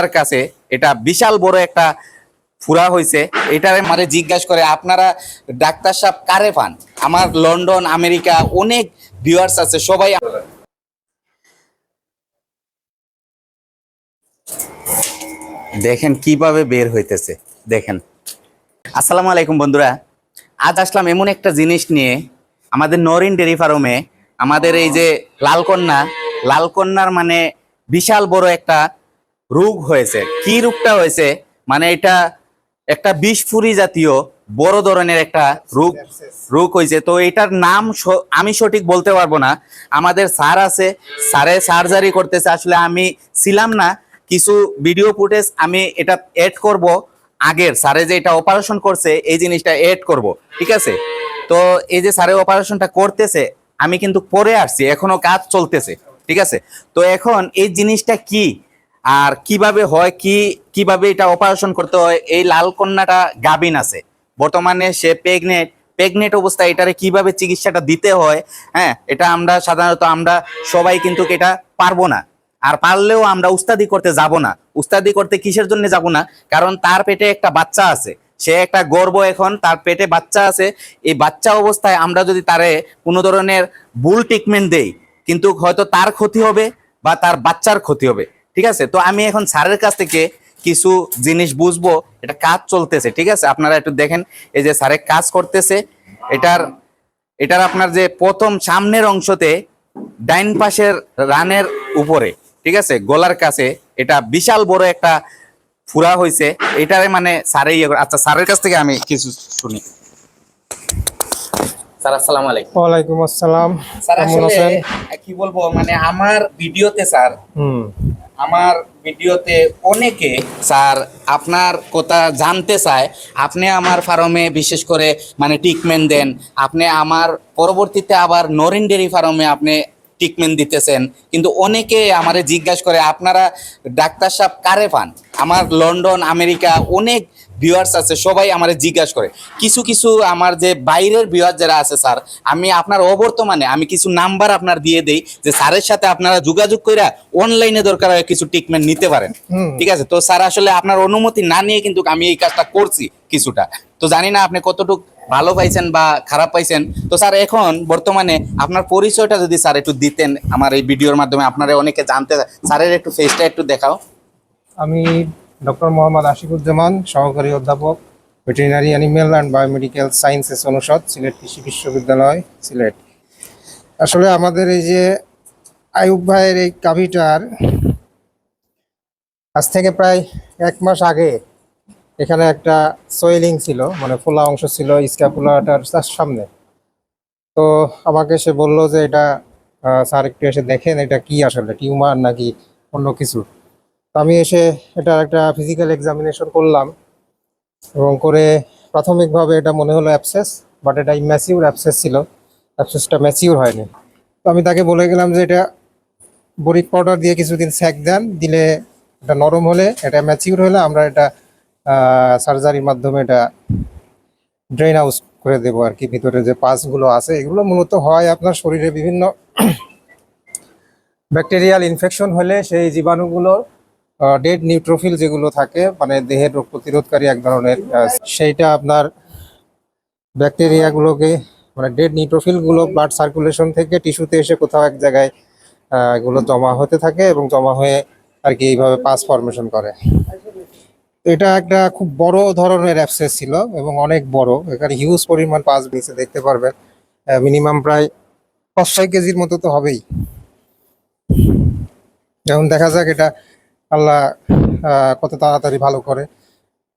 তার কাছে এটা বিশাল বড় একটা ফুরা হয়েছে এটার মানে জিজ্ঞাসা করে, আপনারা ডাক্তার সাহেব কারে পান? আমার লন্ডন, আমেরিকা, অনেক ভিউয়ার্স আছে, সবাই দেখেন কীভাবে বের হইতেছে, দেখেন। আসসালামু আলাইকুম বন্ধুরা, আজ আসলাম এমন একটা জিনিস নিয়ে, আমাদের নরিন ডেরি ফার্মে, আমাদের এই যে লালকন্যা, লালকন্যার মানে বিশাল বড় একটা রোগ হয়েছে। কি রোগটা হয়েছে? মানে এটা একটা বিষফুরি জাতীয় বড় ধরনের একটা রোগ রোগ হয়েছে। তো এটার নাম আমি সঠিক বলতে পারব না। আমাদের স্যার আছে, স্যারে সার্জারি করতেছে। আসলে আমি ছিলাম না। কিছু ভিডিও ফুটেজ আমি এটা এড করব আগের। স্যারে যে এটা অপারেশন করছে, এই জিনিসটা এড করব। ঠিক আছে? তো এই যে স্যারে অপারেশনটা করতেছে, আমি কিন্তু পরে আসছি। এখনও কাজ চলতেছে। ঠিক আছে? তো এখন এই জিনিসটা কি? আর কীভাবে হয় কি, কীভাবে এটা অপারেশন করতে হয়, এই লাল কন্যাটা গাবিন আছে। বর্তমানে সে প্রেগনেন্ট প্রেগনেন্ট অবস্থায় এটারে কীভাবে চিকিৎসাটা দিতে হয় হ্যাঁ এটা আমরা সাধারণত আমরা সবাই কিন্তু এটা পারব না। আর পারলেও আমরা উস্তাদি করতে যাব না। উস্তাদি করতে কিসের জন্য যাব না? কারণ তার পেটে একটা বাচ্চা আছে। সে একটা গর্ব এখন, তার পেটে বাচ্চা আছে। এই বাচ্চা অবস্থায় আমরা যদি তারে কোনো ধরনের ভুল ট্রিটমেন্ট দেই, কিন্তু হয়তো তার ক্ষতি হবে বা তার বাচ্চার ক্ষতি হবে। ঠিক আছে? তো আমি এখন স্যারের কাছ থেকে কিছু জিনিস বুঝব, এটা কাজ চলতেছে, ঠিক আছে? আপনারা একটু দেখেন, এই যে স্যারে কাজ করতেছে, এটার এটার আপনার যে প্রথম সামনের অংশতে ডাইন পাশের রানের উপরে, ঠিক আছে? গলার কাছে এটা বিশাল বড় একটা ফুরা হয়েছে এটারে মানে স্যারে ইয়ে আচ্ছা স্যারের কাছ থেকে আমি কিছু শুনি। স্যার আসসালামু আলাইকুম। ওয়ালাইকুম আসসালাম। স্যার আসলে কি বলব মানে আমার ভিডিওতে স্যার হুম। আমার ভিডিওতে অনেকে স্যার আপনার কথা জানতে চায়। আপনি আমার ফার্মে বিশেষ করে মানে ট্রিটমেন্ট দেন। আপনি আমার পরবর্তীতে আবার নরিন ডেরি ফার্মে আপনি ট্রিটমেন্ট দিতেছেন। কিন্তু অনেকে আমারে জিজ্ঞাসা করে আপনারা ডাক্তার সাহেব কারে পান? আমার লন্ডন আমেরিকা অনেক ভিউয়ার্স আছে সবাই আমারে জিজ্ঞাসা করে। কিছু কিছু আমার যে বাইরের ভিউয়ার যারা আছে স্যার আমি আপনার অবর্তমানে আমি কিছু নাম্বার আপনার দিয়ে দেই যে স্যারের সাথে আপনারা যোগাযোগ কইরা অনলাইনে দরকার হয় কিছু ট্রিটমেন্ট নিতে পারেন। ঠিক আছে? তো স্যার আসলে আপনার অনুমতি না নিয়ে কিন্তু আমি এই কাজটা করছি কিছুটা। তো জানি না আপনি কতটুকু ভালো পাইছেন বা খারাপ পাইছেন। তো স্যার এখন বর্তমানে আপনার পরিচয়টা যদি স্যার একটু দিতেন আমার এই ভিডিওর মাধ্যমে আপনারা অনেকে জানতে স্যারের একটু ফেসটা একটু দেখাও। আমি ডক্টর মোহাম্মদ আশিকুজ্জামান, সহকারী অধ্যাপক, veterinary animal and biomedical sciences অনুষদ, সিলেট কৃষি বিশ্ববিদ্যালয়, সিলেট। আসলে আমাদের এই যে আয়ুব ভাইয়ের এই গাভীটার আজ থেকে প্রায় এক মাস আগে এখানে একটা সোয়েলিং ছিল মানে ফোলা অংশ ছিল স্ক্যাপুলাটার সামনে। তো আমাকে সে বলল যে এটা স্যার একটু এসে দেখেন এটা কি আসলে, টিউমার নাকি অন্য কিছু। আমি এসে এটা একটা ফিজিক্যাল এক্সামিনেশন করলাম এবং করে প্রাথমিকভাবে এটা মনে হলো অ্যাপসেস বাট এটা ম্যাসিউর অ্যাপসেস ছিল। অ্যাপসেসটা ম্যাচিউর হয়নি। তো আমি তাকে বলে গেলাম যে এটা বরিক পাউডার দিয়ে কিছুদিন স্যাক দেন, দিলে এটা নরম হলে, এটা ম্যাচিউর হলে আমরা এটা সার্জারির মাধ্যমে এটা ড্রেন আউট করে দেবো আর কি। ভিতরে যে পাসগুলো আছে, এগুলো মূলত হয় আপনার শরীরে বিভিন্ন ব্যাকটেরিয়াল ইনফেকশন হলে সেই জীবাণুগুলো ডেড নিউট্রোফিল যেগুলো থাকে মানে দেহের রোগ প্রতিরোধকারী এক ধরনের সেইটা আপনার ব্যাকটেরিয়াগুলোকে মানে ডেড নিউট্রোফিলগুলো ব্লাড সার্কুলেশন থেকে টিস্যুতে এসে কোথাও এক জায়গায় এগুলো জমা হতে থাকে এবং জমা হয়ে আর কি এইভাবে পাস ফর্মেশন করে। এটা একটা খুব বড় ধরনের অ্যাপসেস ছিল এবং অনেক বড়। এখানে হিউজ পরিমাণ পাস নিচে দেখতে পারবেন। মিনিমাম প্রায় পাঁচ ছয় কেজির মতো তো হবেই। এখন দেখা যাক এটা আল্লাহ কত তাড়াতাড়ি ভালো করে।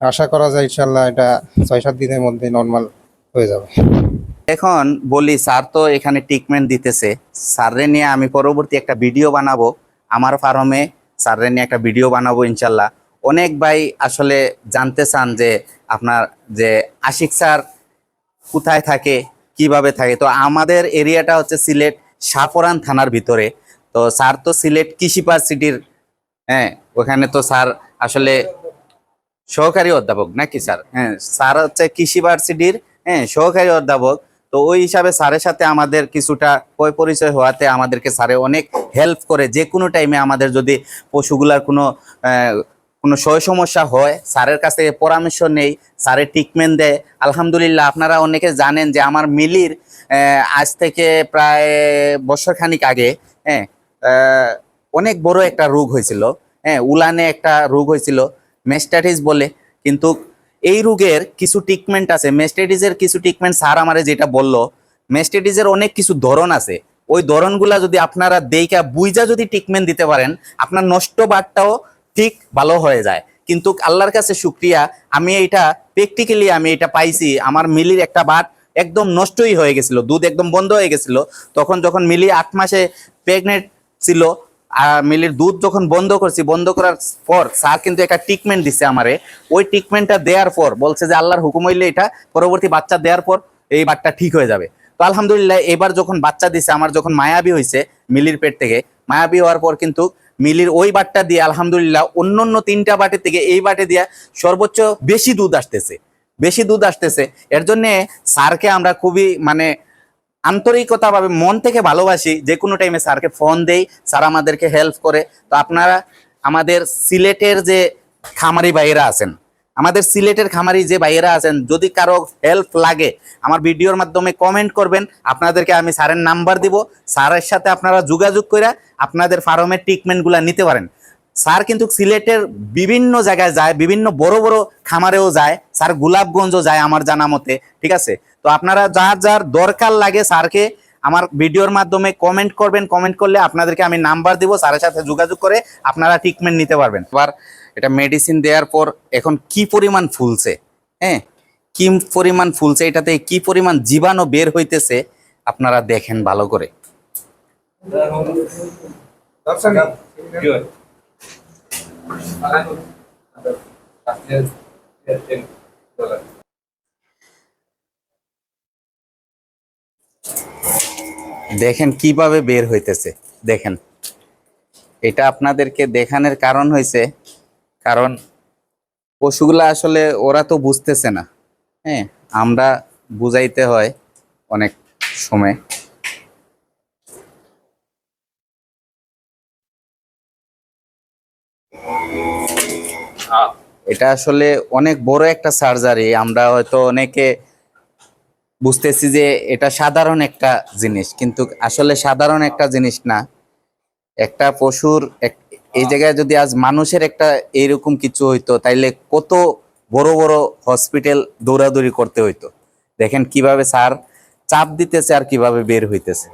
আশা করা যায় ইনশাল্লাহ এটা ছয় সাত দিনের মধ্যে নর্মাল হয়ে যাবে। এখন বলি, স্যার তো এখানে ট্রিটমেন্ট দিতেছে। স্যাররে নিয়ে আমি পরবর্তী একটা ভিডিও বানাবো। আমার ফার্মে স্যাররে নিয়ে একটা ভিডিও বানাবো ইনশাল্লাহ অনেক ভাই আসলে জানতে চান যে আপনার, যে আশিক স্যার কোথায় থাকে, কীভাবে থাকে। তো আমাদের এরিয়াটা হচ্ছে সিলেট সাফরান থানার ভিতরে। তো স্যার তো সিলেট কৃষি সিটির হ্যাঁ ওখানে তো স্যার আসলে সহকারী অধ্যাপক নাকি স্যার? হ্যাঁ স্যার হচ্ছে কৃষি ভার্সিটির হ্যাঁ সহকারী অধ্যাপক। তো ওই হিসাবে স্যারের সাথে আমাদের কিছুটা পয় পরিচয় হওয়াতে আমাদেরকে স্যারে অনেক হেল্প করে। যে কোনো টাইমে আমাদের যদি পশুগুলার কোনো কোনো সয় সমস্যা হয়, স্যারের কাছ পরামর্শ নেই, স্যারের ট্রিটমেন্ট দেয়। আলহামদুলিল্লাহ, আপনারা অনেকে জানেন যে আমার মিলির আজ থেকে প্রায় বছর খানিক আগে হ্যাঁ অনেক বড় একটা রোগ হয়েছিল। হ্যাঁ উলানে একটা রোগ হয়েছিল মেস্টাটিস বলে। কিন্তু এই রোগের কিছু ট্রিটমেন্ট আছে। মেস্টাটিসের কিছু ট্রিটমেন্ট স্যার আমারে যেটা বলল মেস্টাটিসের অনেক কিছু ধরন আছে। ওই ধরনগুলা যদি আপনারা দেইকা বুইজা যদি ট্রিটমেন্ট দিতে পারেন, আপনার নষ্ট বাটটাও ঠিক ভালো হয়ে যায়। কিন্তু আল্লাহর কাছে শুক্রিয়া, আমি এটা প্র্যাকটিক্যালি আমি এটা পাইছি, আমার মিলির একটা বাট একদম নষ্টই হয়ে গেছিল, দুধ একদম বন্ধ হয়ে গেছিল। তখন যখন মিলি আট মাসে প্রেগনেন্ট ছিল মিলির দুধ যখন বন্ধ করছি, বন্ধ করার পর স্যার কিন্তু একটা ট্রিটমেন্ট দিছে আমারে। ওই ট্রিটমেন্টটা দেওয়ার পর, বলছে যে আল্লাহর হুকুম হইলে এটা পরবর্তী বাচ্চা দেওয়ার পর এই বাটটা ঠিক হয়ে যাবে। তো আলহামদুলিল্লাহ, এবার যখন বাচ্চা দিছে, আমার যখন মায়াবী হয়েছে মিলির পেট থেকে, মায়াবী হওয়ার পর কিন্তু মিলির ওই বাটটা দিয়ে আলহামদুলিল্লাহ অন্য অন্য তিনটা বাটের থেকে এই বাটে দিয়ে সর্বোচ্চ বেশি দুধ আসতেছে। বেশি দুধ আসতেছে। এর জন্যে স্যারকে আমরা খুবই মানে আন্তরিকতাভাবে মন থেকে ভালোবাসি, যে কোনো টাইমে স্যারকে ফোন দেই, স্যার আমাদেরকে হেল্প করে। তো আপনারা, আমাদের সিলেটের যে খামারি ভাইয়েরা আছেন, আমাদের সিলেটের খামারি যে ভাইয়েরা আছেন, যদি কারও হেল্প লাগে, আমার ভিডিওর মাধ্যমে কমেন্ট করবেন, আপনাদেরকে আমি স্যারের নাম্বার দিব। স্যারের সাথে আপনারা যোগাযোগ করে আপনাদের ফার্মের ট্রিটমেন্টগুলো নিতে পারেন। স্যার কিন্তু সিলেটের বিভিন্ন জায়গায় যায় বিভিন্ন বড় বড় খামারেও যায়। স্যার গোলাপগঞ্জও যায় আমার জানা মতে ঠিক আছে? তো আপনারা যার যার দরকার লাগে স্যারকে আমার ভিডিওর মাধ্যমে কমেন্ট করবেন কমেন্ট করলে আপনাদেরকে আমি নাম্বার দিব স্যারের সাথে যোগাযোগ করে আপনারা ট্রিটমেন্ট নিতে পারবেন। এবার এটা মেডিসিন দেওয়ার পর এখন কি পরিমাণ ফুলছে? হ্যাঁ? কি পরিমাণ ফুলছে? এটাতে কি পরিমাণ জীবাণু বের হইতেছে? আপনারা দেখেন ভালো করে। দেখেন কীভাবে বের হইতেছে, দেখেন। এটা আপনাদেরকে দেখানোর কারণ হয়েছে কারণ পশুগুলা আসলে ওরা তো বুঝতেছে না। হ্যাঁ আমরা বুঝাইতে হয় অনেক সময়। এটা আসলে অনেক বড় একটা সার্জারি আমরা হয়তো অনেকে বুঝতেছি যে এটা সাধারণ একটা জিনিস, কিন্তু আসলে সাধারণ একটা জিনিস না। একটা পশুর এই জায়গায় যদি আজ মানুষের একটা এইরকম কিছু হইতো, তাইলে কত বড় বড় হসপিটাল দৌড়াদৌড়ি করতে হইতো। দেখেন কীভাবে স্যার চাপ দিতেছে আর কীভাবে বের হইতেছে।